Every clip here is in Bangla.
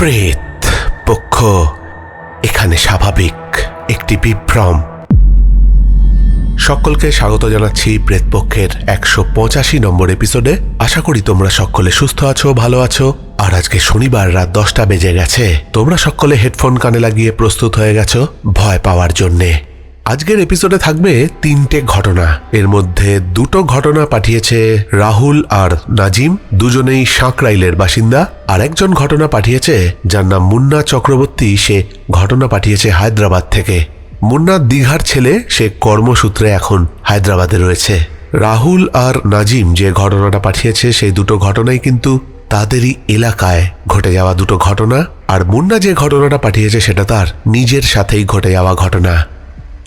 প্রেত পক্ষ, এখানে স্বাভাবিক একটি বিভ্রম। সকলকে স্বাগত জানাচ্ছি প্রেতপক্ষের একশো পঁচাশি নম্বর এপিসোডে। আশা করি তোমরা সকলে সুস্থ আছো, ভালো আছো। আর আজকে শনিবার রাত দশটা বেজে গেছে। তোমরা সকলে হেডফোন কানে লাগিয়ে প্রস্তুত হয়ে গেছো ভয় পাওয়ার জন্যে। আজকের এপিসোডে থাকবে তিনটে ঘটনা। এর মধ্যে দুটো ঘটনা পাঠিয়েছে রাহুল আর নাজিম। দুজনেই সাঁকরাইলের বাসিন্দা। আর একজন ঘটনা পাঠিয়েছে, যার নাম মুন্না চক্রবর্তী। সে ঘটনা পাঠিয়েছে হায়দ্রাবাদ থেকে। মুন্না দীঘার ছেলে, সে কর্মসূত্রে এখন হায়দ্রাবাদে রয়েছে। রাহুল আর নাজিম যে ঘটনাটা পাঠিয়েছে, সেই দুটো ঘটনাই কিন্তু তাদেরই এলাকায় ঘটে যাওয়া দুটো ঘটনা। আর মুন্না যে ঘটনাটা পাঠিয়েছে, সেটা তার নিজের সাথেই ঘটে যাওয়া ঘটনা।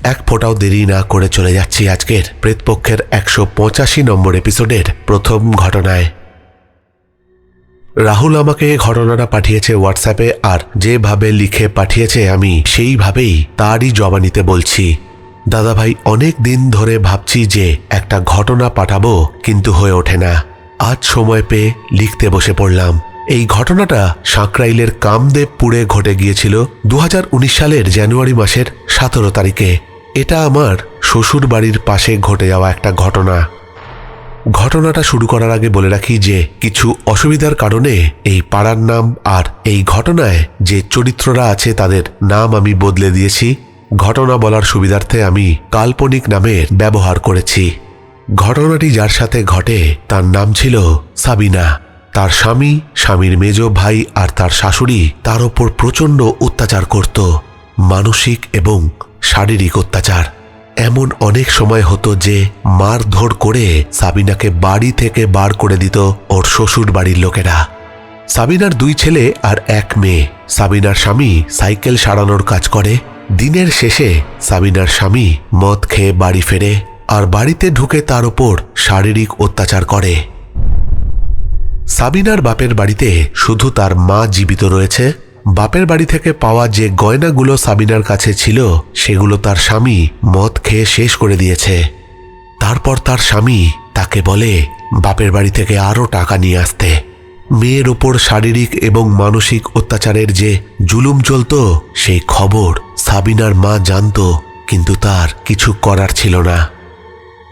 এক ফোঁটাও দেরি না করে চলে যাচ্ছি আজকের প্রেতপক্ষের একশো পঁচাশি নম্বর এপিসোডের প্রথম ঘটনায়। রাহুল আমাকে ঘটনাটা পাঠিয়েছে হোয়াটসঅ্যাপে আর যেভাবে লিখে পাঠিয়েছে আমি সেইভাবেই তারই জবানিতে বলছি। দাদাভাই, অনেক দিন ধরে ভাবছি যে একটা ঘটনা পাঠাবো কিন্তু হয়ে ওঠে না। আজ সময় পেয়ে লিখতে বসে পড়লাম। এই ঘটনাটা সাঁকরাইলের কামদেবপুরে ঘটে গিয়েছিল দু হাজার উনিশ সালের জানুয়ারি মাসের সতেরো তারিখে। এটা আমার শ্বশুর বাড়ির পাশে ঘটে যাওয়া একটা ঘটনা। ঘটনাটা শুরু করার আগে বলে রাখি যে, কিছু অসুবিধার কারণে এই পাড়ার নাম আর এই ঘটনায় যে চরিত্ররা আছে তাদের নাম আমি বদলে দিয়েছি। ঘটনা বলার সুবিধার্থে আমি কাল্পনিক নামের ব্যবহার করেছি। ঘটনাটি যার সাথে ঘটে তার নাম ছিল সাবিনা। তার স্বামী, স্বামীর মেজ ভাই আর তার শাশুড়ি তার ওপর প্রচণ্ড অত্যাচার করত। মানসিক এবং শারীরিক অত্যাচার। এমন অনেক সময় হতো যে মারধর করে সাবিনাকে বাড়ি থেকে বার করে দিত ওর শ্বশুর বাড়ির লোকেরা। সাবিনার দুই ছেলে আর এক মেয়ে। সাবিনার স্বামী সাইকেল সারানোর কাজ করে। দিনের শেষে সাবিনার স্বামী মদ খেয়ে বাড়ি ফেরে আর বাড়িতে ঢুকে তার ওপর শারীরিক অত্যাচার করে। সাবিনার বাপের বাড়িতে শুধু তার মা জীবিত রয়েছে বাপের বাড়ি থেকে পাওয়া যে গয়নাগুলো সাবিনার কাছে ছিল, সেগুলো তার স্বামী মদ খেয়ে শেষ করে দিয়েছে। তারপর তার স্বামী তাকে বলে, বাপের বাড়ি থেকে আরও টাকা নিয়ে আসতে। মেয়ের ওপর শারীরিক এবং মানসিক অত্যাচারের যে জুলুম চলত, সেই খবর সাবিনার মা জানত, কিন্তু তার কিছু করার ছিল না।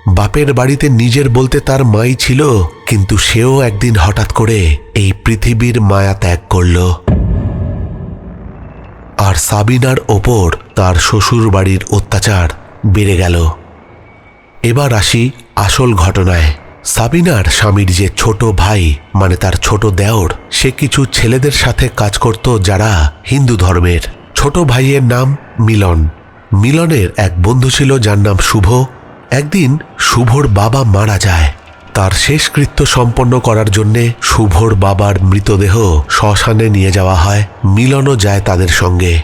বাপের বাড়িতে নিজের বলতে তার মাই ছিল, কিন্তু সেও একদিন হঠাৎ করে এই পৃথিবীর মায়া ত্যাগ করল। আর সাবিনার ওপর তার শ্বশুর বাড়ির অত্যাচার বেড়ে গেল। এবার আসি আসল ঘটনায়। সাবিনার স্বামীর যে ছোট ভাই মানে তার ছোট দেওর, সে কিছু ছেলেদের সাথে কাজ করত যারা হিন্দু ধর্মের। ছোট ভাইয়ের নাম মিলন। মিলনের এক বন্ধু ছিল যার নাম শুভ। একদিন শুভর বাবা মারা যায়। তার শেষকৃত্য সম্পন্ন করার জন্যে শুভর বাবার মৃতদেহ শ্মশানে নিয়ে যাওয়া হয়। মিলনও যায় তাদের সঙ্গে।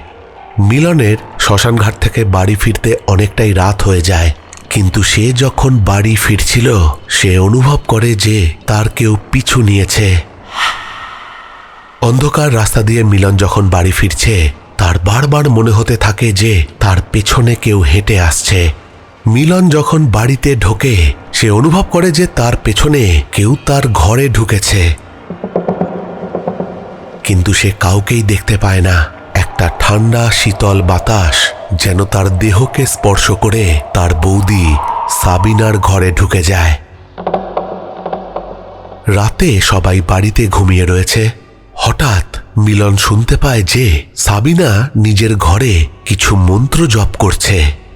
মিলনের শ্মশানঘাট থেকে বাড়ি ফিরতে অনেকটাই রাত হয়ে যায়। কিন্তু সে যখন বাড়ি ফিরছিল, সে অনুভব করে যে তার কেউ পিছু নিয়েছে। অন্ধকার রাস্তা দিয়ে মিলন যখন বাড়ি ফিরছে, তার বারবার মনে হতে থাকে যে তার পেছনে কেউ হেঁটে আসছে। মিলন যখন বাড়িতে ঢোকে, সে অনুভব করে যে তার পেছনে কেউ তার ঘরে ঢুকেছে। কিন্তু সে কাউকেই দেখতে পায় না। একটা ঠান্ডা, শীতল বাতাস যেন তার দেহকে স্পর্শ করে তার বৌদি সাবিনার ঘরে ঢুকে যায়। রাতে সবাই বাড়িতে ঘুমিয়ে রয়েছে। হঠাৎ মিলন শুনতে পায় যে সাবিনা নিজের ঘরে কিছু মন্ত্র জপ করছে।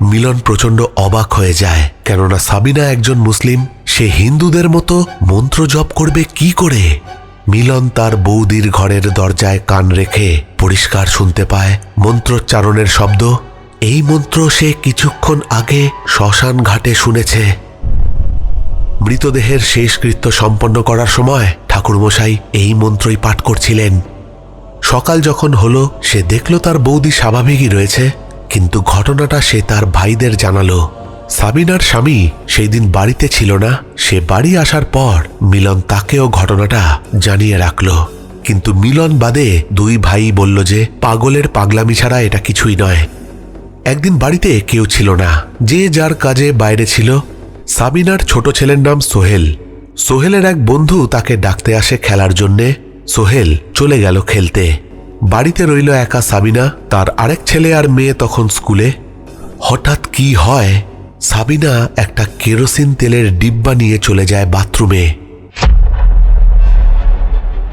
মিলন প্রচণ্ড অবাক হয়ে যায়, কেননা সাবিনা একজন মুসলিম, সে হিন্দুদের মতো মন্ত্র জপ করবে কি করে? মিলন তার বৌদির ঘরের দরজায় কান রেখে পরিষ্কার শুনতে পায় মন্ত্রোচ্চারণের শব্দ। এই মন্ত্র সে কিছুক্ষণ আগে শ্মশান ঘাটে শুনেছে। মৃতদেহের শেষকৃত্য সম্পন্ন করার সময় ঠাকুরমশাই এই মন্ত্রই পাঠ করছিলেন। সকাল যখন হলো, সে দেখল তার বৌদি স্বাভাবিকই রয়েছে। কিন্তু ঘটনাটা সে তার ভাইদের জানালো। সাবিনার স্বামী সেই দিন বাড়িতে ছিল না, সে বাড়ি আসার পর মিলন তাকেও ঘটনাটা জানিয়ে রাখল। কিন্তু মিলন বাদে দুই ভাই বলল যে, পাগলের পাগলামি ছাড়া এটা কিছুই নয়। একদিন বাড়িতে কেউ ছিল না, যে যার কাজে বাইরে ছিল। সাবিনার ছোট ছেলের নাম সোহেল। সোহেলের এক বন্ধু তাকে ডাকতে আসে খেলার জন্যে। সোহেল চলে গেল খেলতে। বাড়িতে রইল একা সাবিনা, তার আরেক ছেলে আর মেয়ে তখন স্কুলে। হঠাৎ কি হয়? সাবিনা একটা কেরোসিন তেলের ডিব্বা নিয়ে চলে যায় বাথরুমে।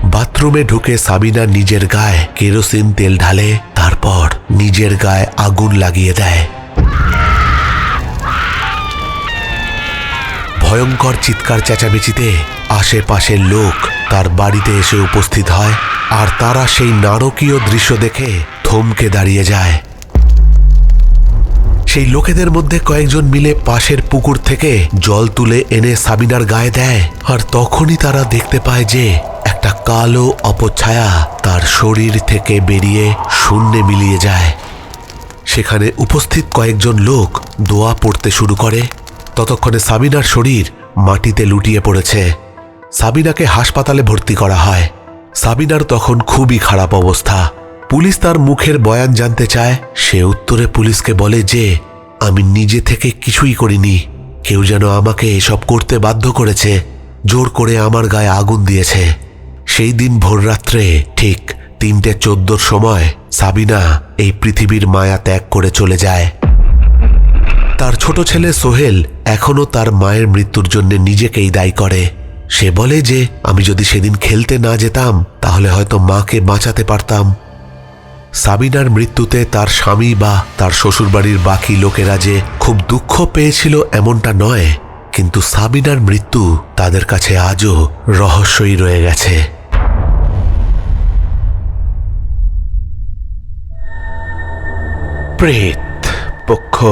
বাথরুমে ঢুকে সাবিনা নিজের গায়ে কেরোসিন তেল ঢালে, তারপর নিজের গায়ে আগুন লাগিয়ে দেয়। ভয়ঙ্কর চিৎকার চেঁচামেচিতে আশেপাশের লোক তার বাড়িতে এসে উপস্থিত হয়, আর তারা সেই নারকীয় দৃশ্য দেখে থমকে দাঁড়িয়ে যায়। সেই লোকেদের মধ্যে কয়েকজন মিলে পাশের পুকুর থেকে জল তুলে এনে সাবিনার গায়ে দেয়, আর তখনই তারা দেখতে পায় যে একটা কালো অপছায়া তার শরীর থেকে বেরিয়ে শূন্যে মিলিয়ে যায়। সেখানে উপস্থিত কয়েকজন লোক দোয়া পড়তে শুরু করে। ততক্ষণে সাবিনার শরীর মাটিতে লুটিয়ে পড়েছে। সাবিনাকে হাসপাতালে ভর্তি করা হয়। সাবিনার তখন খুবই খারাপ অবস্থা। পুলিশ তার মুখের বয়ান জানতে চায়। সে উত্তরে পুলিশকে বলে যে, আমি নিজে থেকে কিছুই করিনি। কেউ যেন আমাকে এসব করতে বাধ্য করেছে। জোর করে আমার গায়ে আগুন দিয়েছে। সেই দিন ভোররাত্রে, ঠিক তিনটে চোদ্দোর সময়, সাবিনা এই পৃথিবীর মায়া ত্যাগ করে চলে যায়। তার ছোট ছেলে সোহেল এখনও তার মায়ের মৃত্যুর জন্য নিজেকেই দায়ী করে। সে বলে যে, আমি যদি সেদিন খেলতে না যেতাম, তাহলে হয়তো মাকে বাঁচাতে পারতাম। সাবিনার মৃত্যুতে তার স্বামী বা তার শ্বশুরবাড়ির বাকি লোকেরা যে খুব দুঃখ পেয়েছিল এমনটা নয়, কিন্তু সাবিনার মৃত্যু তাদের কাছে আজও রহস্যই রয়ে গেছে। প্রেত, পক্ষ,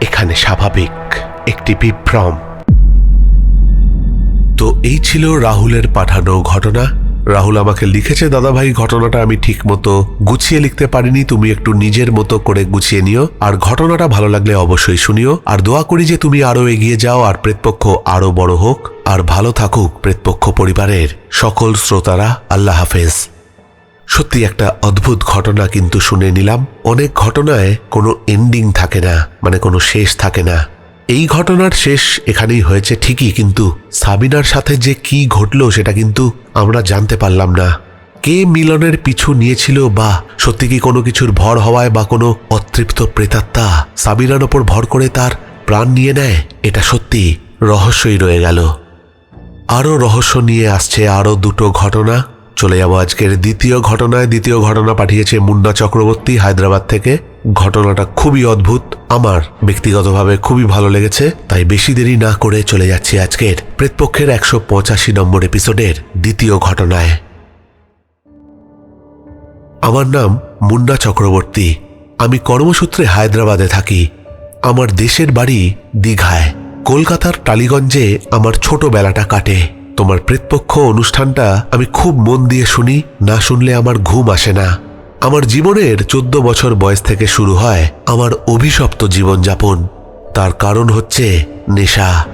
এখানে স্বাভাবিক একটি বিভ্রম। এই ছিল রাহুলের পাঠানো ঘটনা। রাহুল আমাকে লিখেছে, দাদাভাই, ঘটনাটা আমি ঠিক মতো গুছিয়ে লিখতে পারিনি। তুমি একটু নিজের মতো করে গুছিয়ে নিও। আর ঘটনাটা ভালো লাগলে অবশ্যই শুনিও। আর দোয়া করি যে তুমি আরও এগিয়ে যাও, আর প্রেতপক্ষ আরও বড় হোক। আর ভালো থাকুক প্রেতপক্ষ পরিবারের সকল শ্রোতারা। আল্লাহ হাফেজ। সত্যি একটা অদ্ভুত ঘটনা কিন্তু শুনে নিলাম। অনেক ঘটনায় কোনো এন্ডিং থাকে না মানে কোনো শেষ থাকে না। এই ঘটনার শেষ এখানেই হয়েছে ঠিকই, কিন্তু সাবিনার সাথে যে কি ঘটলো সেটা কিন্তু আমরা জানতে পারলাম না। কে মিলনের পিছু নিয়েছিল বা সত্যি কি কোনো কিছুর ভর হওয়ায় বা কোনো অতৃপ্ত প্রেতাত্মা সাবিনার ওপর ভর করে তার প্রাণ নিয়ে নেয়? এটা সত্যি রহস্যই রয়ে গেল। আরও রহস্য নিয়ে আসছে আরও দুটো ঘটনা। চলে যাব আজকের দ্বিতীয় ঘটনায়। দ্বিতীয় ঘটনা পাঠিয়েছে মুন্না চক্রবর্তী হায়দ্রাবাদ থেকে। ঘটনাটা খুবই অদ্ভুত। আমার ব্যক্তিগতভাবে খুবই ভালো লেগেছে, তাই বেশি দেরি না করে চলে যাচ্ছি আজকের প্রেতপক্ষের একশো পঁচাশি নম্বর এপিসোডের দ্বিতীয় ঘটনায়। আমার নাম মুন্না চক্রবর্তী। আমি কর্মসূত্রে হায়দ্রাবাদে থাকি। আমার দেশের বাড়ি দীঘায়। কলকাতার টালিগঞ্জে আমার ছোটবেলাটা কাটে। তোমার প্রেতপক্ষ অনুষ্ঠানটা আমি খুব মন দিয়ে শুনি, না শুনলে আমার ঘুম আসে না। আমার জীবনের চোদ্দ বছর বয়স থেকে শুরু হয় আমার অভিশপ্ত জীবনযাপন। তার কারণ হচ্ছে নেশা।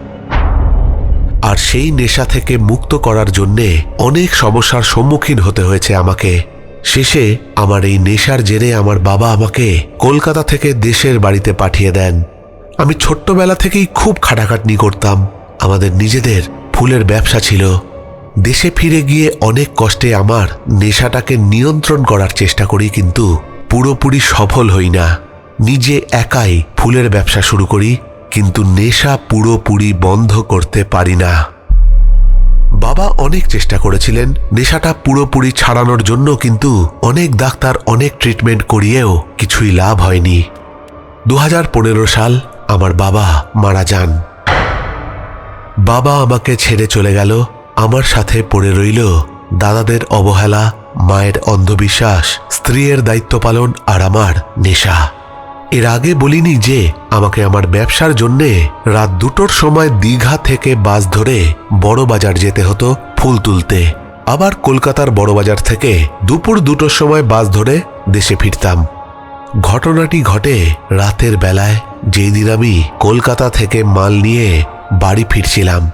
আর সেই নেশা থেকে মুক্ত করার জন্যে অনেক সমস্যার সম্মুখীন হতে হয়েছে আমাকে। শেষে আমার এই নেশার জেরে আমার বাবা আমাকে কলকাতা থেকে দেশের বাড়িতে পাঠিয়ে দেন। আমি ছোট্টবেলা থেকেই খুব খাটাখাটনি করতাম। আমাদের নিজেদের ফুলের ব্যবসা ছিল। দেশে ফিরে গিয়ে অনেক কষ্টে আমার নেশাটাকে নিয়ন্ত্রণ করার চেষ্টা করি কিন্তু পুরোপুরি সফল হই না। নিজে একাই ফুলের ব্যবসা শুরু করি কিন্তু নেশা পুরোপুরি বন্ধ করতে পারি না। বাবা অনেক চেষ্টা করেছিলেন নেশাটা পুরোপুরি ছাড়ানোর জন্য কিন্তু অনেক ডাক্তার অনেক ট্রিটমেন্ট করিয়েও কিছুই লাভ হয়নি। দু হাজার পনেরো সাল আমার বাবা মারা যান। বাবা আমাকে ছেড়ে চলে গেল, আমার সাথে পড়ে রইল দাদাদের অবহেলা, মায়ের অন্ধবিশ্বাস, স্ত্রীর দায়িত্ব পালন আর আমার নেশা। এর আগে বলিনি যে আমাকে আমার ব্যবসার জন্যে রাত দুটোর সময় দীঘা থেকে বাস ধরে বড় বাজার যেতে হতো ফুল তুলতে। আবার কলকাতার বড় বাজার থেকে দুপুর দুটোর সময় বাস ধরে দেশে ফিরতাম। ঘটনাটি ঘটে রাতের বেলায় যেই দিন আমি কলকাতা থেকে মাল নিয়ে বাড়ি ফিরছিলাম।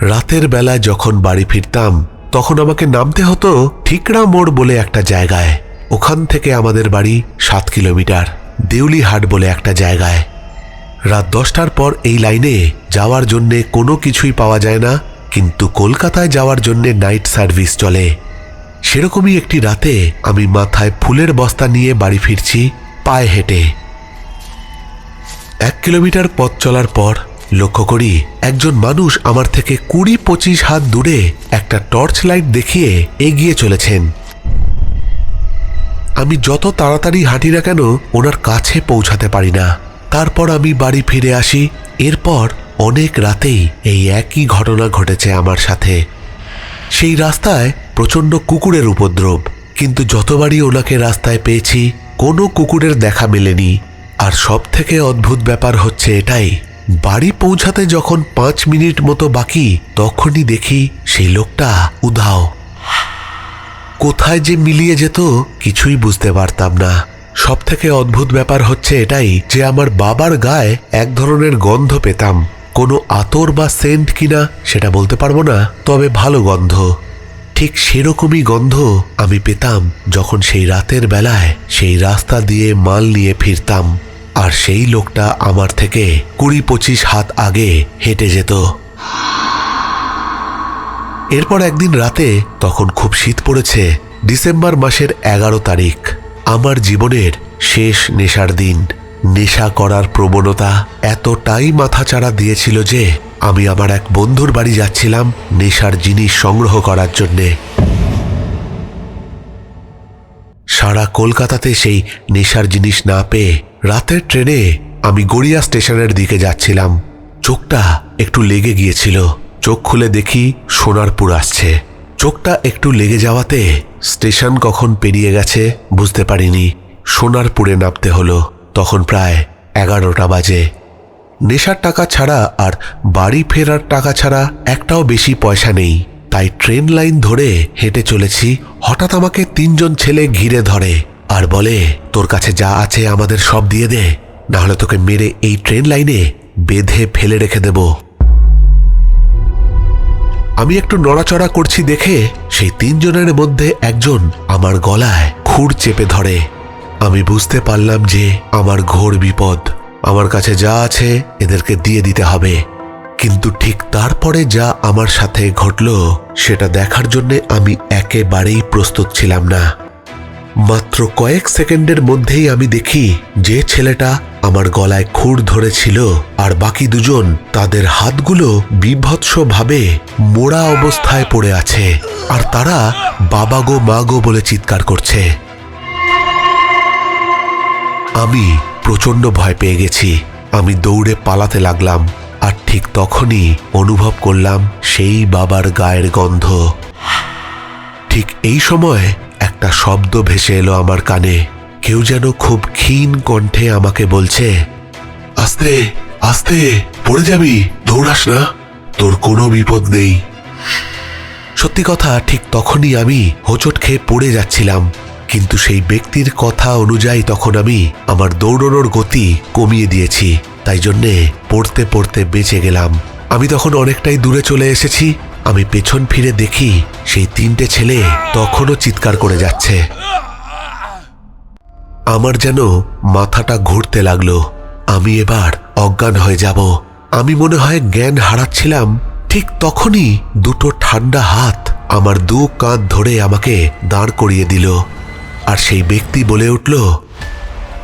রাতের বেলায় যখন বাড়ি ফিরতাম, তখন আমাকে নামতে হতো ঠিকরা মোড় বলে একটা জায়গায়। ওখান থেকে আমাদের বাড়ি সাত কিলোমিটার, দেউলিহাট বলে একটা জায়গায়। রাত দশটার পর এই লাইনে যাওয়ার জন্যে কোনো কিছুই পাওয়া যায় না, কিন্তু কলকাতায় যাওয়ার জন্য নাইট সার্ভিস চলে। সেরকমই একটি রাতে আমি মাথায় ফুলের বস্তা নিয়ে বাড়ি ফিরছি, পায়ে হেঁটে। এক কিলোমিটার পথ চলার পর লক্ষ্য করি একজন মানুষ আমার থেকে কুড়ি পঁচিশ হাত দূরে একটা টর্চ লাইট দেখিয়ে এগিয়ে চলেছেন। আমি যত তাড়াতাড়ি হাঁটি না কেন ওনার কাছে পৌঁছাতে পারি না। তারপর আমি বাড়ি ফিরে আসি। এরপর অনেক রাতেই এই একই ঘটনা ঘটেছে আমার সাথে। সেই রাস্তায় প্রচণ্ড কুকুরের উপদ্রব, কিন্তু যতবারই ওনাকে রাস্তায় পেয়েছি, কোনো কুকুরের দেখা মেলেনি। আর সব থেকে অদ্ভুত ব্যাপার হচ্ছে এটাই, বাড়ি পৌঁছাতে যখন পাঁচ মিনিট মতো বাকি, তখনই দেখি সেই লোকটা উধাও। কোথায় যে মিলিয়ে যেত কিছুই বুঝতে পারতাম না। সব থেকে অদ্ভুত ব্যাপার হচ্ছে এটাই যে আমার বাবার গায়ে এক ধরনের গন্ধ পেতাম। কোনো আতর বা সেন্ট কিনা সেটা বলতে পারব না, তবে ভালো গন্ধ। ঠিক সেরকমই গন্ধ আমি পেতাম যখন সেই রাতের বেলায় সেই রাস্তা দিয়ে মাল নিয়ে ফিরতাম। আর সেই লোকটা আমার থেকে কুড়ি পঁচিশ হাত আগে হেঁটে যেত। এরপর একদিন রাতে তখন খুব শীত পড়েছে, ডিসেম্বর মাসের এগারো তারিখ। আমার জীবনের শেষ নেশার দিন। নেশা করার প্রবণতা এতটাই মাথাচাড়া দিয়েছিল যে আমি আমার এক বন্ধুর বাড়ি যাচ্ছিলাম নেশার জিনিস সংগ্রহ করার জন্যে। সারা কলকাতাতে সেই নেশার জিনিস না পেয়ে রাতের ট্রেনে আমি গড়িয়া স্টেশনের দিকে যাচ্ছিলাম। চোখটা একটু লেগে গিয়েছিল। চোখ খুলে দেখি সোনারপুর আসছে। চোখটা একটু লেগে যাওয়াতে স্টেশন কখন পেরিয়ে গেছে বুঝতে পারিনি। সোনারপুরে নামতে হলো। তখন প্রায় এগারোটা বাজে। নেশার টাকা ছাড়া আর বাড়ি ফেরার টাকা ছাড়া একটাও বেশি পয়সা নেই। তাই ট্রেন লাইন ধরে হেঁটে চলেছি। হঠাৎ আমাকে তিনজন ছেলে ঘিরে ধরে। আর বলে, তোর কাছে যা আছে আমাদের সব দিয়ে দে না হলে তোকে মেরে এই ট্রেন লাইনে বেঁধে ফেলে রেখে দেব। আমি একটু নড়াচড়া করছি দেখে সেই তিনজনের মধ্যে একজন আমার গলায় খুর চেপে ধরে। আমি বুঝতে পারলাম যে আমার ঘোর বিপদ। আমার কাছে যা আছে এদেরকে দিয়ে দিতে হবে। কিন্তু ঠিক তারপরে যা আমার সাথে ঘটল, সেটা দেখার জন্য আমি একেবারেই প্রস্তুত ছিলাম না। মাত্র কয়েক সেকেন্ডের মধ্যেই আমি দেখি যে ছেলেটা আমার গলায় খুর ধরেছিল আর বাকি দুজন তাদের হাতগুলো বিভৎসভাবে মোড়া অবস্থায় পড়ে আছে আর তারা বাবা গো, মা গো বলে চিৎকার করছে। আমি প্রচণ্ড ভয় পেয়ে গেছি। আমি দৌড়ে পালাতে লাগলাম আর ঠিক তখনই অনুভব করলাম সেই বাবার গায়ের গন্ধ। ঠিক এই সময় একটা শব্দ ভেসে এলো আমার কানে। কেউ যেন খুব ক্ষীণ কণ্ঠে আমাকে বলছে, আস্তে আস্তে, পড়ে যাবি, দৌড়াস না, তোর কোনো বিপদ নেই। সত্যি কথা, ঠিক তখনই আমি হোঁচট খেয়ে পড়ে যাচ্ছিলাম, কিন্তু সেই ব্যক্তির কথা অনুযায়ী তখন আমি আমার দৌড়নোর গতি কমিয়ে দিয়েছি, তাই জন্যে পড়তে পড়তে বেঁচে গেলাম। আমি তখন অনেকটাই দূরে চলে এসেছি আমি পেছন ফিরে দেখি সেই তিনটে ছেলে তখনও চিৎকার করে যাচ্ছে। আমার যেন মাথাটা ঘুরতে লাগল। আমি এবার অজ্ঞান হয়ে যাব। আমি মনে হয় জ্ঞান হারাচ্ছিলাম। ঠিক তখনই দুটো ঠান্ডা হাত আমার দু কাঁধ ধরে আমাকে দাঁড় করিয়ে দিল। আর সেই ব্যক্তি বলে উঠল,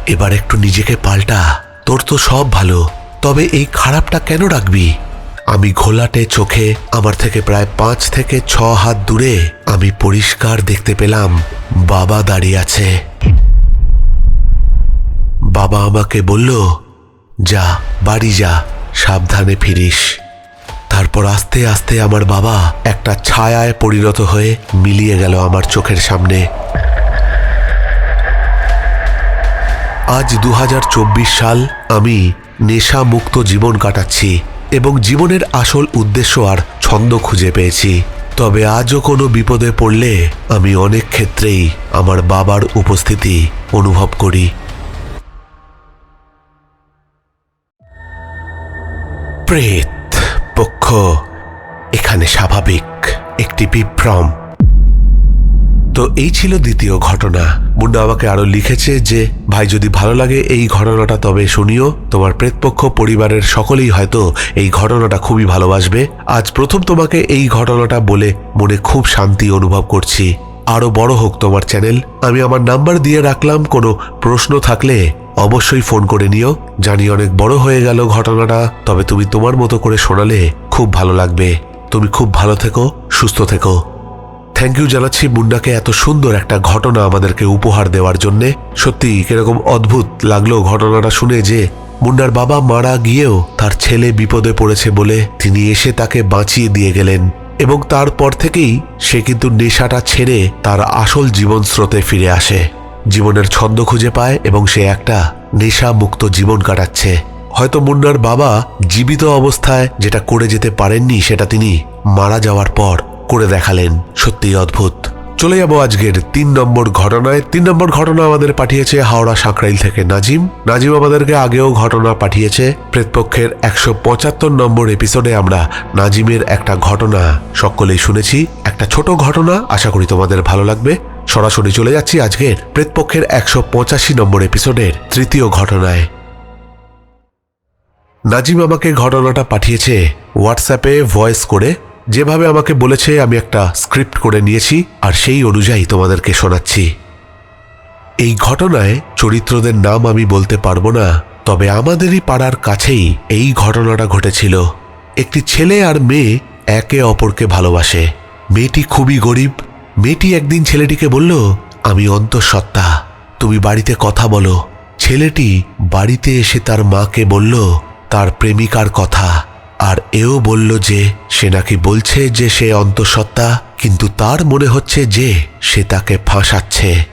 এবার একটু নিজেকে পাল্টা। তোর তো সব ভালো। তবে এই খারাপটা কেন রাখবি? আমি ঘোলাটে চোখে আমার থেকে প্রায় পাঁচ থেকে ছ হাত দূরে আমি পরিষ্কার দেখতে পেলাম বাবা দাঁড়িয়ে আছে। বাবা আমাকে বলল, যা, বাড়ি যা, সাবধানে ফিরিস। তারপর আস্তে আস্তে আমার বাবা একটা ছায়ায় পরিণত হয়ে মিলিয়ে গেল আমার চোখের সামনে। আজ দু হাজার চব্বিশ সাল আমি নেশা মুক্ত জীবন কাটাচ্ছি। এবং জীবনের আসল উদ্দেশ্য আর ছন্দ খুঁজে পেয়েছি। তবে আজও কোনো বিপদে পড়লে আমি অনেক ক্ষেত্রেই আমার বাবার উপস্থিতি অনুভব করি। প্রেত পক্ষ, এখানে স্বাভাবিক একটি বিভ্রম। তো এই ছিল দ্বিতীয় ঘটনা। মুন্ডা আমাকে আরও লিখেছে যে, ভাই, যদি ভালো লাগে এই ঘটনাটা, তবে শুনিও। তোমার প্রেতপক্ষ পরিবারের সকলেই হয়তো এই ঘটনাটা খুবই ভালোবাসবে। আজ প্রথম তোমাকে এই ঘটনাটা বলে মনে খুব শান্তি অনুভব করছি। আরও বড় হোক তোমার চ্যানেল। আমি আমার নাম্বার দিয়ে রাখলাম, কোনো প্রশ্ন থাকলে অবশ্যই ফোন করে নিও। জানি অনেক বড় হয়ে গেল ঘটনাটা, তবে তুমি তোমার মতো করে শোনালে খুব ভালো লাগবে। তুমি খুব ভালো থেকো, সুস্থ থেকো। থ্যাংক ইউ জানাচ্ছি মুন্ডাকে এত সুন্দর একটা ঘটনা আমাদেরকে উপহার দেওয়ার জন্যে। সত্যি কীরকম অদ্ভুত লাগল ঘটনাটা শুনে যে মুন্ডার বাবা মারা গিয়েও তার ছেলে বিপদে পড়েছে বলে তিনি এসে তাকে বাঁচিয়ে দিয়ে গেলেন এবং তারপর থেকেই সে কিন্তু নেশাটা ছেড়ে তার আসল জীবন স্রোতে ফিরে আসে। জীবনের ছন্দ খুঁজে পায় এবং সে একটা নেশা মুক্ত জীবন কাটাচ্ছে। হয়তো মুন্নার বাবা জীবিত অবস্থায় যেটা করে যেতে পারেননি সেটা তিনি মারা যাওয়ার পর করে দেখালেন। সত্যি অদ্ভুত। চলে যাব আজকের তিন নম্বর ঘটনায়। তিন নম্বর ঘটনা আমাদের পাঠিয়েছে হাওড়া সাঁকরাইল থেকে নাজিম। নাজিম আমাদেরকে আগেও ঘটনা পাঠিয়েছে। প্রেতপক্ষের একশো পঁচাত্তর নম্বর এপিসোডে আমরা নাজিমের একটা ঘটনা সকলেই শুনেছি। একটা ছোট ঘটনা, আশা করি তোমাদের ভালো লাগবে। সরাসরি চলে যাচ্ছি আজকের প্রেতপক্ষের একশো পঁচাশি নম্বর এপিসোডের তৃতীয় ঘটনায়। নাজিম আমাকে ঘটনাটা পাঠিয়েছে হোয়াটসঅ্যাপে ভয়েস করে। যেভাবে আমাকে বলেছে, আমি একটা স্ক্রিপ্ট করে নিয়েছি আর সেই অনুযায়ী তোমাদেরকে শোনাচ্ছি। এই ঘটনায় চরিত্রদের নাম আমি বলতে পারব না, তবে আমাদেরই পাড়ার কাছেই এই ঘটনাটা ঘটেছিল। একটি ছেলে আর মেয়ে একে অপরকে ভালোবাসে। মেয়েটি খুবই গরিব। মেয়েটি একদিন ছেলেটিকে বলল, আমি অন্তঃসত্ত্বা, তুমি বাড়িতে কথা বলো। ছেলেটি বাড়িতে এসে তার মাকে বলল, তার প্রেমিকার কথা। আর এও বলল যে, সে নাকি বলছে যে সে অন্তঃসত্ত্বা, কিন্তু তার মনে হচ্ছে যে সে তাকে ফাঁসাচ্ছে।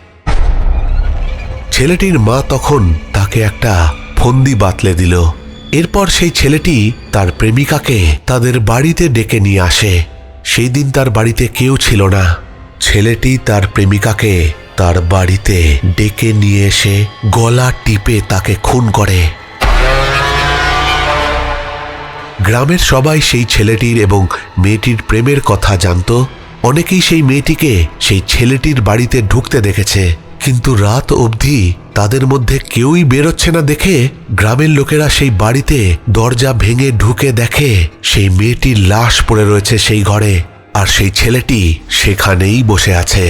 ছেলেটির মা তখন তাকে একটা ফন্দি বাতলে দিল। এরপর সেই ছেলেটি তার প্রেমিকাকে তাদের বাড়িতে ডেকে নিয়ে আসে। সেই দিন তার বাড়িতে কেউ ছিল না। ছেলেটি তার প্রেমিকাকে তার বাড়িতে ডেকে নিয়ে এসে গলা টিপে তাকে খুন করে। গ্রামের সবাই সেই ছেলেটির এবং মেয়েটির প্রেমের কথা জানত। অনেকেই সেই মেয়েটিকে সেই ছেলেটির বাড়িতে ঢুকতে দেখেছে। কিন্তু রাত অবধি তাদের মধ্যে কেউই বেরোচ্ছে না দেখে গ্রামের লোকেরা সেই বাড়িতে দরজা ভেঙে ঢুকে দেখে সেই মেয়েটির লাশ পড়ে রয়েছে সেই ঘরে আর সেই ছেলেটি সেখানেই বসে আছে।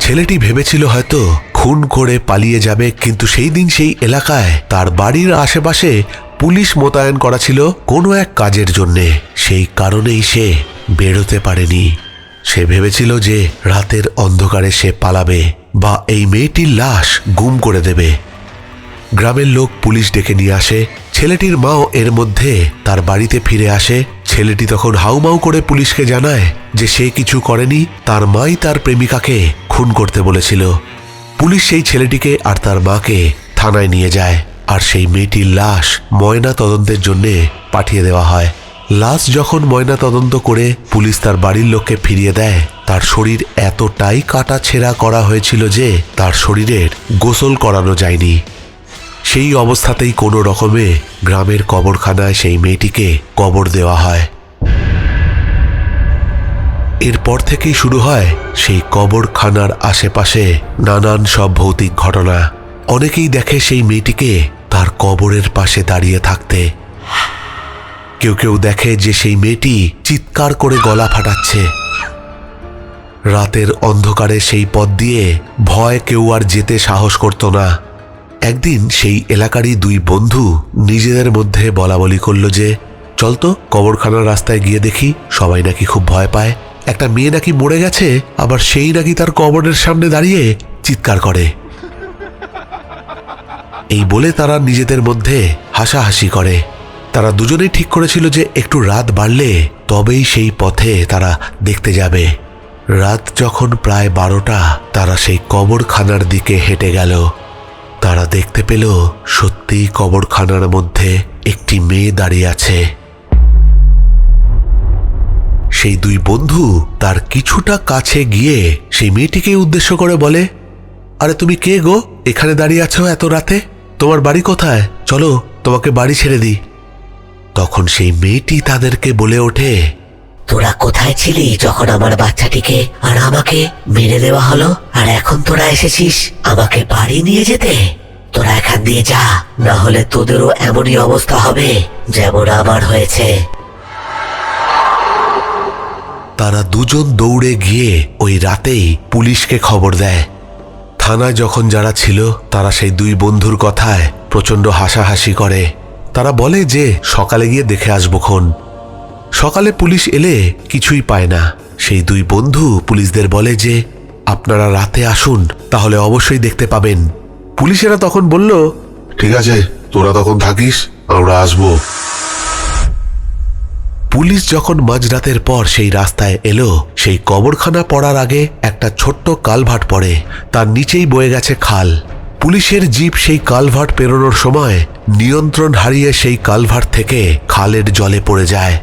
ছেলেটি ভেবেছিল হয়তো খুন করে পালিয়ে যাবে, কিন্তু সেই দিন সেই এলাকায় তার বাড়ির আশেপাশে পুলিশ মোতায়েন করা ছিল কোনো এক কাজের জন্যে। সেই কারণেই সে বেরোতে পারেনি। সে ভেবেছিল যে রাতের অন্ধকারে সে পালাবে বা এই মেয়েটির লাশ গুম করে দেবে। গ্রামের লোক পুলিশ ডেকে নিয়ে আসে। ছেলেটির মাও এর মধ্যে তার বাড়িতে ফিরে আসে। ছেলেটি তখন হাউমাউ করে পুলিশকে জানায় যে সে কিছু করেনি। তার মাই তার প্রেমিকাকে খুন করতে বলেছিল। পুলিশ সেই ছেলেটিকে আর তার মাকে থানায় নিয়ে যায়। আর সেই মেয়েটির লাশ ময়না তদন্তের জন্য পাঠিয়ে দেওয়া হয়। লাশ যখন ময়না তদন্ত করে পুলিশ তার বাড়ির লোককে ফিরিয়ে দেয়, তার শরীর এতটাই কাটা ছেঁড়া করা হয়েছিল যে তার শরীরের গোসল করানো যায়নি। সেই অবস্থাতেই কোনো রকমে গ্রামের কবরখানায় সেই মেয়েটিকে কবর দেওয়া হয়। এরপর থেকেই শুরু হয় সেই কবরখানার আশেপাশে নানান সব ভৌতিক ঘটনা। অনেকেই দেখে সেই মেয়েটিকে তার কবরের পাশে দাঁড়িয়ে থাকতে। কেউ কেউ দেখে যে সেই মেয়েটি চিৎকার করে গলা ফাটাচ্ছে। রাতের অন্ধকারে সেই পথ দিয়ে ভয় কেউ আর যেতে সাহস করত না। একদিন সেই এলাকারই দুই বন্ধু নিজেদের মধ্যে বলা বলি করল যে, চল তো কবরখানার রাস্তায় গিয়ে দেখি, সবাই নাকি খুব ভয় পায়। একটা মেয়ে নাকি মরে গেছে, আবার সেই নাকি তার কবরের সামনে দাঁড়িয়ে চিৎকার করে। এই বলে তারা নিজেদের মধ্যে হাসাহাসি করে। তারা দুজনেই ঠিক করেছিল যে একটু রাত বাড়লে তবেই সেই পথে তারা দেখতে যাবে। রাত যখন প্রায় বারোটা, তারা সেই কবরখানার দিকে হেঁটে গেল। তারা দেখতে পেল সত্যিই কবরখানার মধ্যে একটি মেয়ে দাঁড়িয়ে আছে। সেই দুই বন্ধু তার কিছুটা কাছে গিয়ে সেই মেয়েটিকে উদ্দেশ্য করে বলে, আরে তুমি কে গো? এখানে দাঁড়িয়ে আছো এত রাতে? তোমার বাড়ি কোথায়? চলো তোমাকে বাড়ি ছেড়ে দিই। তখন সেই মেয়েটি তাদেরকে বলে ওঠে তোরা কোথায় ছিলি যখন আমার বাচ্চাটিকে আর আমাকে মেরে দেওয়া হলো? আর এখন তোরা এসেছিস আমাকে বাড়ি নিয়ে যেতে? তোরা এখান দিয়ে যা না হলে তোদেরও এমনই অবস্থা হবে যেমন আমার হয়েছে। তারা দুজন দৌড়ে গিয়ে ওই রাতেই পুলিশকে খবর দেয়। থানায় যখন যারা ছিল, তারা সেই দুই বন্ধুর কথায় প্রচণ্ড হাসাহাসি করে। তারা বলে যে, সকালে গিয়ে দেখে আসব খন। সকালে পুলিশ এলে কিছুই পায় না। সেই দুই বন্ধু পুলিশদের বলে যে, আপনারা রাতে আসুন, তাহলে অবশ্যই দেখতে পাবেন। পুলিশেরা তখন বলল, ঠিক আছে, তোরা তখন থাকিস, আমরা আসব। পুলিশ যখন মাঝরাতের পর সেই রাস্তায় এলো, সেই কবরখানা পড়ার আগে একটা ছোট্ট কালভার্ট পড়ে। তার নিচেই বয়ে গেছে খাল। পুলিশের জিপ সেই কালভার্ট পেরোনোর সময় নিয়ন্ত্রণ হারিয়ে সেই কালভার্ট থেকে খালের জলে পড়ে যায়।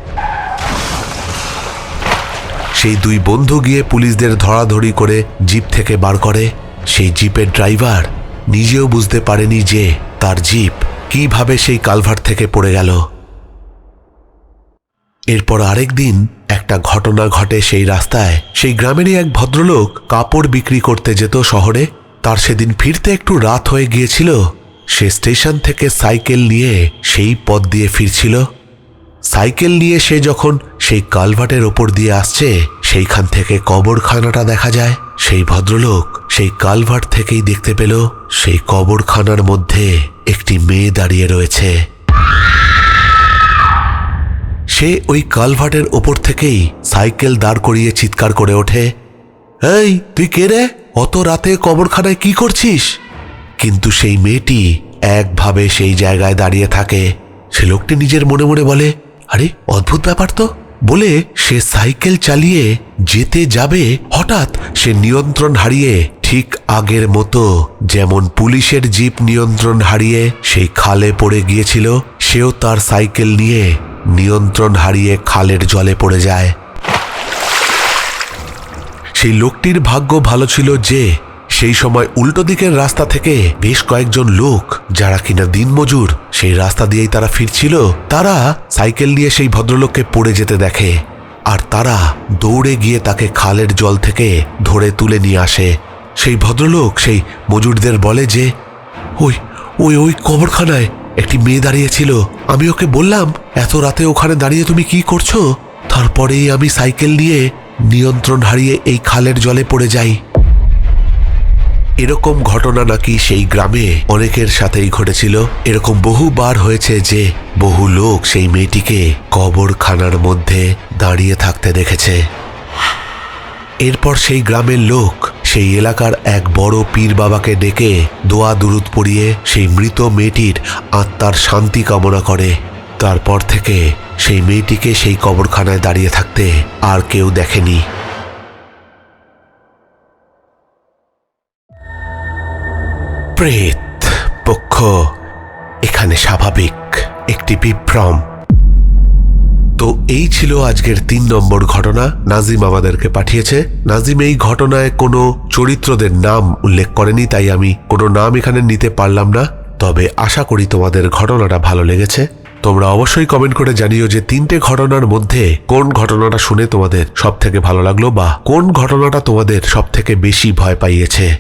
সেই দুই বন্ধু গিয়ে পুলিশদের ধরাধরি করে জিপ থেকে বার করে। সেই জিপের ড্রাইভার নিজেও বুঝতে পারেনি যে তার জিপ কীভাবে সেই কালভার্ট থেকে পড়ে গেল। এরপর আরেক দিন একটা ঘটনা ঘটে সেই রাস্তায়। সেই গ্রামেরই এক ভদ্রলোক কাপড় বিক্রি করতে যেত শহরে। তার সেদিন ফিরতে একটু রাত হয়ে গিয়েছিল। সে স্টেশন থেকে সাইকেল নিয়ে সেই পথ দিয়ে ফিরছিল। সাইকেল নিয়ে সে যখন সেই কালভার্টের ওপর দিয়ে আসছে, সেইখান থেকে কবরখানাটা দেখা যায়। সেই ভদ্রলোক সেই কালভার্ট থেকেই দেখতে পেল, সেই কবরখানার মধ্যে একটি মেয়ে দাঁড়িয়ে রয়েছে। সে ওই কালভার্টের ওপর থেকেই সাইকেল দাঁড় করিয়ে চিৎকার করে ওঠে, এই, তুই কে রে? অত রাতে কবরখানায় কি করছিস? কিন্তু সেই মেয়েটি একভাবে সেই জায়গায় দাঁড়িয়ে থাকে। সে লোকটি নিজের মনে মনে বলে, আরে, অদ্ভুত ব্যাপার তো। বলে সে সাইকেল চালিয়ে যেতে যাবে, হঠাৎ সে নিয়ন্ত্রণ হারিয়ে ঠিক আগের মতো যেমন পুলিশের জিপ নিয়ন্ত্রণ হারিয়ে সেই খালে পড়ে গিয়েছিল, সেও তার সাইকেল নিয়ে নিয়ন্ত্রণ হারিয়ে খালের জলে পড়ে যায়। সেই লোকটির ভাগ্য ভালো ছিল যে, সেই সময় উল্টো দিকের রাস্তা থেকে বেশ কয়েকজন লোক, যারা কিনা দিনমজুর সেই রাস্তা দিয়েই তারা ফিরছিল। তারা সাইকেল নিয়ে সেই ভদ্রলোককে পড়ে যেতে দেখে, আর তারা দৌড়ে গিয়ে তাকে খালের জল থেকে ধরে তুলে নিয়ে আসে। সেই ভদ্রলোক সেই মজুরদের বলে যে, ওই ওই ওই কবরখানায় একটি মেয়ে দাঁড়িয়েছিল। আমি ওকে বললাম, এত রাতে ওখানে দাঁড়িয়ে তুমি কি করছ? তারপরেই আমি সাইকেল নিয়ে নিয়ন্ত্রণ হারিয়ে এই খালের জলে পড়ে যাই। এরকম ঘটনা নাকি সেই গ্রামে অনেকের সাথেই ঘটেছিল। এরকম বহুবার হয়েছে যে বহু লোক সেই মেয়েটিকে কবরখানার মধ্যে দাঁড়িয়ে থাকতে দেখেছে। এরপর সেই গ্রামের লোক সেই এলাকার এক বড় পীর বাবাকে ডেকে দোয়া দুরুদ পড়িয়ে সেই মৃত মেয়েটির আত্মার শান্তি কামনা করে। তারপর থেকে সেই মেয়েটিকে সেই কবরখানায় দাঁড়িয়ে থাকতে আর কেউ দেখেনি। প্রেত পক্ষ, এখানে স্বাভাবিক। একটি বিভ্রম। তো এই ছিল আজকের তিন নম্বর ঘটনা। নাজিম আমাদেরকে পাঠিয়েছে। নাজিম এই ঘটনায় কোনো চরিত্রদের নাম উল্লেখ করেনি, তাই আমি কোনো নাম এখানে নিতে পারলাম না। তবে আশা করি তোমাদের ঘটনাটা ভালো লেগেছে। তোমরা অবশ্যই কমেন্ট করে জানিও যে তিনটে ঘটনার মধ্যে কোন ঘটনাটা শুনে তোমাদের সব থেকে ভালো লাগল বা কোন ঘটনাটা তোমাদের সব থেকে বেশি ভয় পাইয়েছে।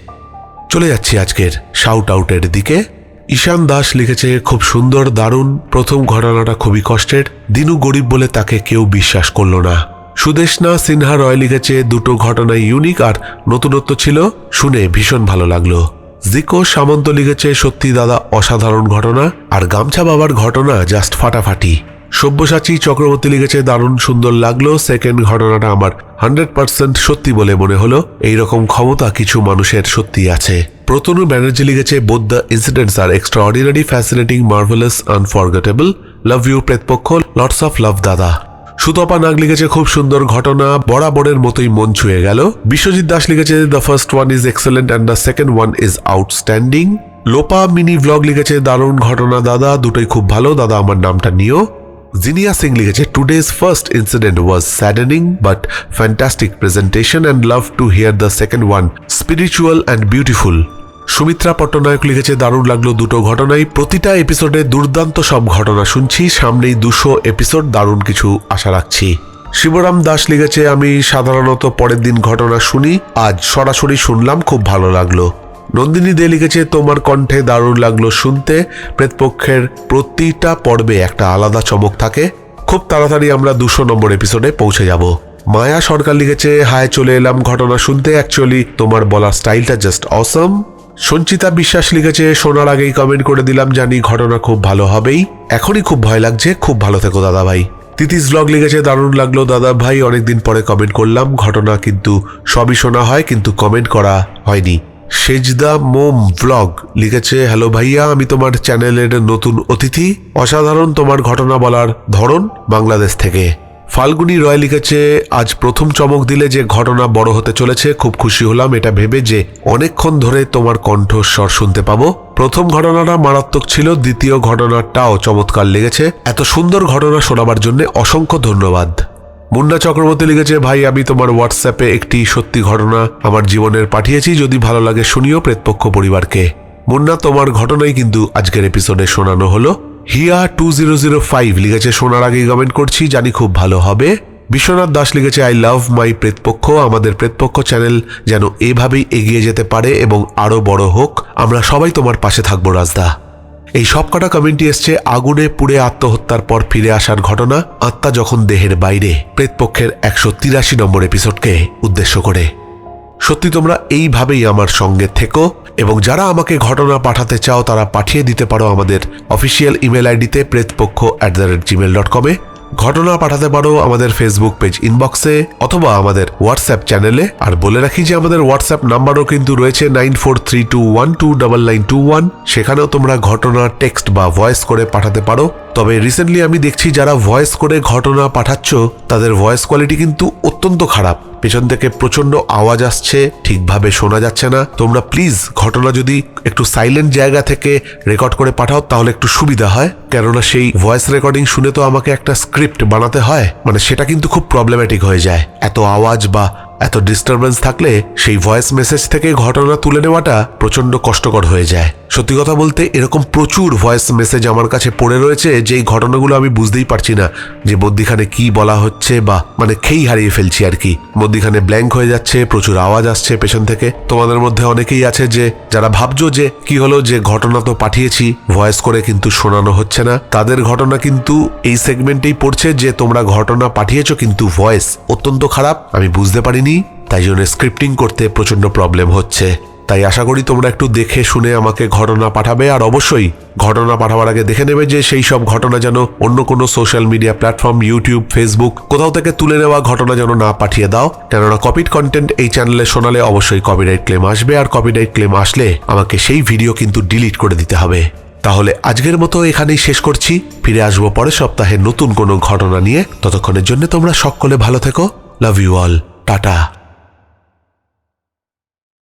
চলে যাচ্ছি আজকের শাউট আউটের দিকে। ঈশান দাস লিখেছে, খুব সুন্দর, দারুণ। প্রথম ঘটনাটা খুবই কষ্টের। দিনু গরিব বলে তাকে কেউ বিশ্বাস করল না। সুদেশনা সিনহা রয় লিখেছে, দুটো ঘটনাই ইউনিক আর নতুনত্ব ছিল। শুনে ভীষণ ভালো লাগল। জিকো সামন্ত লিখেছে, সত্যি দাদা, অসাধারণ ঘটনা। আর গামছা বাবার ঘটনা জাস্ট ফাটাফাটি। সব্যসাচী চক্রবর্তী লিখেছে, দারুণ সুন্দর লাগল সেকেন্ড ঘটনাটা আমার হান্ড্রেড পার্সেন্ট সত্যি বলে মনে হলো। এইরকম ক্ষমতা কিছু মানুষের সত্যি আছে। প্রতনু ব্যানার্জি লিখেছে both the incidents are extraordinary fascinating marvellous unforgettable love you Pretpaksha lots of love দাদা সুতপা নাগ লিখেছে, খুব সুন্দর ঘটনা, বরাবরের মতোই মন ছুঁয়ে গেল। বিশ্বজিৎ দাস লিখেছে the first one is excellent and the second one is outstanding Lopa mini vlog লিখেছে, দারুণ ঘটনা, দাদা, দুটোই খুব ভালো, দাদা, আমার নামটা নিও। জিনিয়া সিং লিখেছে today's first incident was saddening but fantastic presentation and love to hear the second one spiritual and beautiful Sumitra Pattanayak লিখেছে, দারুণ লাগল দুটো ঘটনাই। প্রতিটা এপিসোডে দুর্দান্ত সব ঘটনা শুনছি, সামনেই দুশো এপিসোড দারুণ কিছু আশা রাখছি। শিবরাম দাস লিখেছে, আমি সাধারণত পরের দিন ঘটনা শুনি, আজ সরাসরি শুনলাম, খুব ভালো লাগল। নন্দিনী দে লিখেছে, তোমার কণ্ঠে দারুণ লাগল শুনতে। প্রেতপক্ষের প্রতিটা পর্বে একটা আলাদা চমক থাকে। খুব তাড়াতাড়ি আমরা দুশো নম্বর এপিসোডে পৌঁছে যাব। মায়া সরকার লিখেছে, হায়, চলে এলাম ঘটনা শুনতে। অ্যাকচুয়ালি তোমার বলার স্টাইলটা জাস্ট অসম সঞ্চিতা বিশ্বাস লিখেছে, শোনার আগেই কমেন্ট করে দিলাম, জানি ঘটনা খুব ভালো হবেই। এখনই খুব ভয় লাগছে। খুব ভালো থেকো দাদা ভাই তিতিস ব্লগ লিখেছে, দারুণ লাগল দাদা ভাই অনেকদিন পরে কমেন্ট করলাম। ঘটনা কিন্তু সবই শোনা হয়, কিন্তু কমেন্ট করা হয়নি। সেজদা মোম ব্লগ লিখেছে, হ্যালো ভাইয়া, আমি তোমার চ্যানেলের নতুন অতিথি। অসাধারণ তোমার ঘটনা বলার ধরন বাংলাদেশ থেকে। ফাল্গুনি রয় লিখেছে, আজ প্রথম চমক দিলে যে ঘটনা বড় হতে চলেছে, খুব খুশি হলাম। এটা ভেবে যে অনেকক্ষণ ধরে তোমার কণ্ঠস্বর শুনতে পাবো। প্রথম ঘটনাটা মারাত্মক ছিল, দ্বিতীয় ঘটনাটাও চমৎকার লেগেছে। এত সুন্দর ঘটনা শোনাবার জন্য অসংখ্য ধন্যবাদ। মুন্না চক্রবর্তী লিখেছে, ভাই, আমি তোমার হোয়াটসঅ্যাপে একটি সত্যি ঘটনা আমার জীবনের পাঠিয়েছি, যদি ভালো লাগে শুনিও প্রেতপক্ষ পরিবারকে। মুন্না, তোমার ঘটনাই কিন্তু আজকের এপিসোডে শোনানো হলো। Hiya two zero zero five লিখেছে, শোনার আগেই কমেন্ট করছি, জানি খুব ভালো হবে। বিশ্বনাথ দাস লিখেছে আই লাভ মাই প্রেতপক্ষ, আমাদের প্রেতপক্ষ চ্যানেল যেন এভাবেই এগিয়ে যেতে পারে এবং আরও বড় হোক। আমরা সবাই তোমার পাশে থাকব, রাজদা। এই সবকটা কমেন্টই এসছে আগুনে পুড়ে আত্মহত্যার পর ফিরে আসার ঘটনা, আত্মা যখন দেহের বাইরে প্রেতপক্ষের একশো তিরাশি নম্বর এপিসোডকে উদ্দেশ্য করে। সত্যি তোমরা এইভাবেই আমার সঙ্গে থেকো, এবং যারা আমাকে ঘটনা পাঠাতে চাও তারা পাঠিয়ে দিতে পারো আমাদের অফিসিয়াল ইমেল আইডিতে Pretpaksha at the rate Gmail dot কমে ঘটনা পাঠাতে পারো আমাদের ফেসবুক পেজ ইনবক্সে অথবা আমাদের হোয়াটসঅ্যাপ চ্যানেলে আর বলে রাখি যে আমাদের হোয়াটসঅ্যাপ নাম্বারও কিন্তু রয়েছে nine four three two one two double nine two one সেখানেও তোমরা ঘটনা টেক্সট বা ভয়েস করে পাঠাতে পারো। তবে রিসেন্টলি আমি দেখছি যারা ভয়েস করে ঘটনা পাঠাচ্ছ, তাদের ভয়েস কোয়ালিটি কিন্তু অত্যন্ত খারাপ। পেছন থেকে প্রচণ্ড আওয়াজ আসছে, ঠিকভাবে শোনা যাচ্ছে না। তোমরা প্লিজ ঘটনা যদি একটু সাইলেন্ট জায়গা থেকে রেকর্ড করে পাঠাও, তাহলে একটু সুবিধা হয়। কেননা সেই ভয়েস রেকর্ডিং শুনে তো আমাকে একটা স্ক্রিপ্ট বানাতে হয়। মানে সেটা কিন্তু খুব প্রবলেম্যাটিক হয়ে যায়। এত আওয়াজ বা এত ডিস্টারবেন্স থাকলে সেই ভয়েস মেসেজ থেকে ঘটনা তুলে নেওয়াটা প্রচণ্ড কষ্টকর হয়ে যায়। সত্যি কথা বলতে, এরকম প্রচুর ভয়েস মেসেজ আমার কাছে পড়ে রয়েছে, যেই ঘটনাগুলো আমি বুঝতেই পারছি না, যে মধ্যিখানে কি বলা হচ্ছে বা মানে খেই হারিয়ে ফেলছি আর কি। মধ্যিখানে ব্ল্যাঙ্ক হয়ে যাচ্ছে, প্রচুর আওয়াজ আসছে পেছন থেকে। তোমাদের মধ্যে অনেকেই আছে যে, যারা ভাবছ যে কি হলো, যে ঘটনা তো পাঠিয়েছি ভয়েস করে কিন্তু শোনানো হচ্ছে না। তাদের ঘটনা কিন্তু এই সেগমেন্টেই পড়ছে যে তোমরা ঘটনা পাঠিয়েছো কিন্তু ভয়েস অত্যন্ত খারাপ, আমি বুঝতে পারিনি। তাই জন্য স্ক্রিপ্টিং করতে প্রচণ্ড প্রবলেম হচ্ছে। তাই আশা করি তোমরা একটু দেখে শুনে আমাকে ঘটনা পাঠাবে, আর অবশ্যই ঘটনা পাঠাবার আগে দেখে নেবে যে সেই সব ঘটনা যেন অন্য কোনো social media platform YouTube Facebook কোথাও থেকে তুলে নেওয়া ঘটনা যেন না পাঠিয়ে দাও। কেননা কপিড কন্টেন্ট এই চ্যানেলে শোনালে অবশ্যই কপিরাইট ক্লেম আসবে, আর কপিরাইট ক্লেম আসলে আমাকে সেই ভিডিও কিন্তু ডিলিট করে দিতে হবে। তাহলে আজকের মতো এখানেই শেষ করছি। ফিরে আসব পরের সপ্তাহে নতুন কোনো ঘটনা নিয়ে। ততক্ষণের জন্য তোমরা সকলে ভালো থেকো। Love you all tata